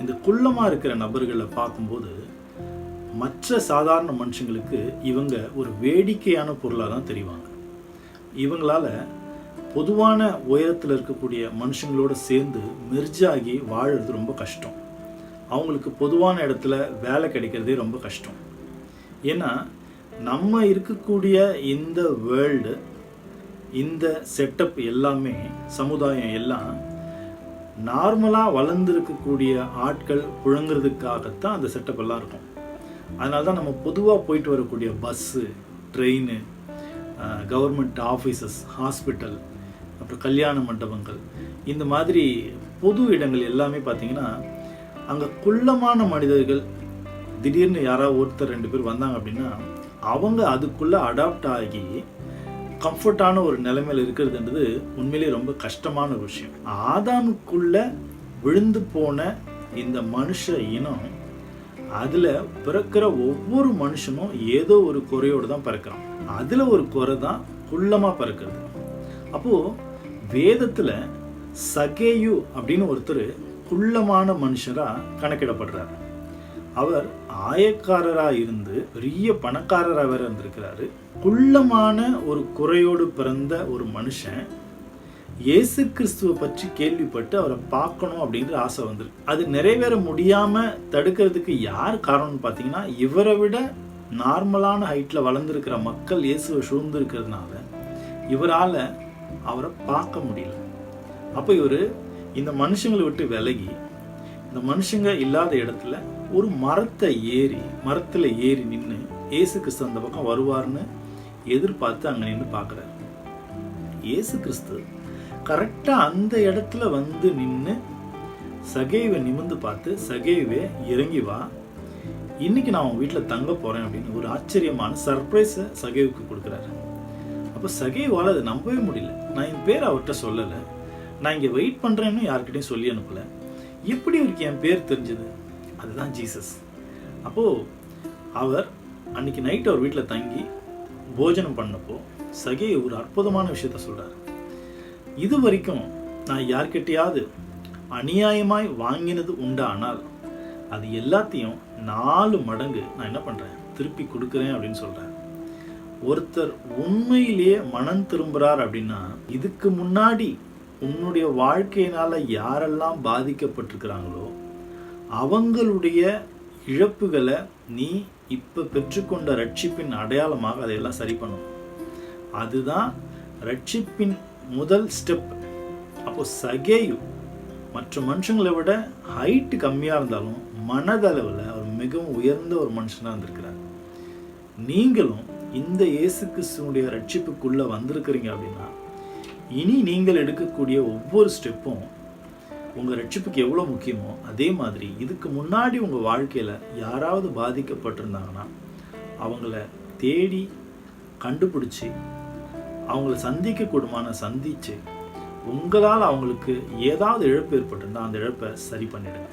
இந்த குள்ளமாக இருக்கிற நபர்களை பார்க்கும்போது மற்ற சாதாரண மனுஷங்களுக்கு இவங்க ஒரு வேடிக்கையான பொருளாக தான் தெரிவாங்க. இவங்களால பொதுவான உயரத்தில் இருக்கக்கூடிய மனுஷங்களோட சேர்ந்து மெர்ஜாகி வாழறது ரொம்ப கஷ்டம். அவங்களுக்கு பொதுவான இடத்துல வேலை கிடைக்கிறதே ரொம்ப கஷ்டம். ஏன்னா நம்ம இருக்கக்கூடிய இந்த வேர்ல்டு இந்த செட்டப் எல்லாமே சமுதாயம் எல்லாம் நார்மலாக வளர்ந்துருக்கக்கூடிய ஆட்கள் புழங்குறதுக்காகத்தான் அந்த செட்டப் எல்லாம் இருக்கும். அதனால தான் நம்ம பொதுவாக போயிட்டு வரக்கூடிய bus train government offices hospital அப்புறம் கல்யாண மண்டபங்கள் இந்த மாதிரி பொது இடங்கள் எல்லாமே பார்த்தீங்கன்னா அங்கே குள்ளமான மனிதர்கள் திடீர்னு யாராவது ஒருத்தர் ரெண்டு பேர் வந்தாங்க அப்படின்னா அவங்க அதுக்குள்ளே அடாப்ட் ஆகி கம்ஃபர்டான ஒரு நிலைமையில் இருக்கிறதுன்றது உண்மையிலேயே ரொம்ப கஷ்டமான ஒரு விஷயம். ஆதாமுக்குள்ள விழுந்து போன இந்த மனுஷ இனம் அதில் பிறக்கிற ஒவ்வொரு மனுஷனும் ஏதோ ஒரு குறையோடு தான் பிறக்கிறான். அதில் ஒரு குறை தான் குள்ளமாக பிறக்கிறது. அப்போது வேதத்தில் சகேயு அப்படின்னு ஒருத்தர் குள்ளமான மனுஷராக கணக்கிடப்படுறார். அவர் ஆயக்காரராக இருந்து பெரிய பணக்காரராக வேற இருந்திருக்கிறாரு. குள்ளமான ஒரு குறையோடு பிறந்த ஒரு மனுஷன் இயேசு கிறிஸ்துவை பற்றி கேள்விப்பட்டு அவரை பார்க்கணும் அப்படின்ற ஆசை வந்திருக்கு. அது நிறைவேற முடியாமல் தடுக்கிறதுக்கு யார் காரணம்னு பார்த்தீங்கன்னா இவரை விட நார்மலான ஹைட்டில் வளர்ந்துருக்கிற மக்கள் இயேசுவை சூழ்ந்துருக்கிறதுனால இவரால் அவரை பார்க்க முடியல. அப்போ இவர் இந்த மனுஷங்களை விட்டு விலகி இந்த மனுஷங்க இல்லாத இடத்துல ஒரு மரத்தை ஏறி மரத்தில் ஏறி நின்று இயேசு கிறிஸ்து அந்த பக்கம் வருவார்னு எதிர்பார்த்து அங்கே நின்று பார்க்குறாரு. இயேசு கிறிஸ்து கரெக்டாக அந்த இடத்துல வந்து நின்று சகைவை நிமிந்து பார்த்து சகைவே இறங்கி வா. இன்னைக்கு நான் உன் வீட்டில் தங்க போகிறேன் அப்படின்னு ஒரு ஆச்சரியமான சர்ப்ரைஸை சகைவுக்கு கொடுக்குறாரு. அப்போ சகைவால் அதை நம்பவே முடியல. நான் என் பேர் அவர்கிட்ட சொல்லலை. நான் இங்கே வெயிட் பண்ணுறேன்னு யார்கிட்டையும் சொல்லி அனுப்பலை. எப்படி அவருக்கு என் பேர் தெரிஞ்சது. அதுதான் ஜீசஸ் அப்போது அவர் அன்னைக்கு நைட் அவர் வீட்டில் தங்கி போஜனம் பண்ணப்போ சகே ஒரு அற்புதமான விஷயத்த சொல்கிறார் இது வரைக்கும் நான் யார்கிட்டையாவது அநியாயமாய் வாங்கினது உண்டானால் அது எல்லாத்தையும் நாலு மடங்கு நான் என்ன பண்ணுறேன் திருப்பி கொடுக்குறேன் அப்படின்னு சொல்கிறேன் ஒருத்தர் உண்மையிலேயே மனம் திரும்புகிறார் அப்படின்னா இதுக்கு முன்னாடி உன்னுடைய வாழ்க்கையினால் யாரெல்லாம் பாதிக்கப்பட்டிருக்கிறாங்களோ அவங்களுடைய இழப்புகளை நீ இப்போ பெற்றுக்கொண்ட ரட்சிப்பின் அடையாளமாக அதையெல்லாம் சரி பண்ணும். அதுதான் ரட்சிப்பின் முதல் ஸ்டெப் அப்போ சகேயு மற்ற மனுஷங்களை விட ஹைட்டு கம்மியாக இருந்தாலும் மனதளவில் அவர் மிகவும் உயர்ந்த ஒரு மனுஷனாக இருந்திருக்கிறார். நீங்களும் இந்த இயேசு கிறிஸ்துவனுடைய ரட்சிப்புக்குள்ளே வந்திருக்கிறீங்க அப்படின்னா இனி நீங்கள் எடுக்கக்கூடிய ஒவ்வொரு ஸ்டெப்பும் உங்கள் ரட்சிப்புக்கு எவ்வளோ முக்கியமோ அதே மாதிரி இதுக்கு முன்னாடி உங்கள் வாழ்க்கையில் யாராவது பாதிக்கப்பட்டிருந்தாங்கன்னா அவங்கள தேடி கண்டுபிடிச்சி அவங்கள சந்திக்கக்கூடுமான சந்தித்து உங்களால் அவங்களுக்கு ஏதாவது இழப்பு ஏற்பட்டிருந்தால் அந்த இழப்பை சரி பண்ணிடுங்க.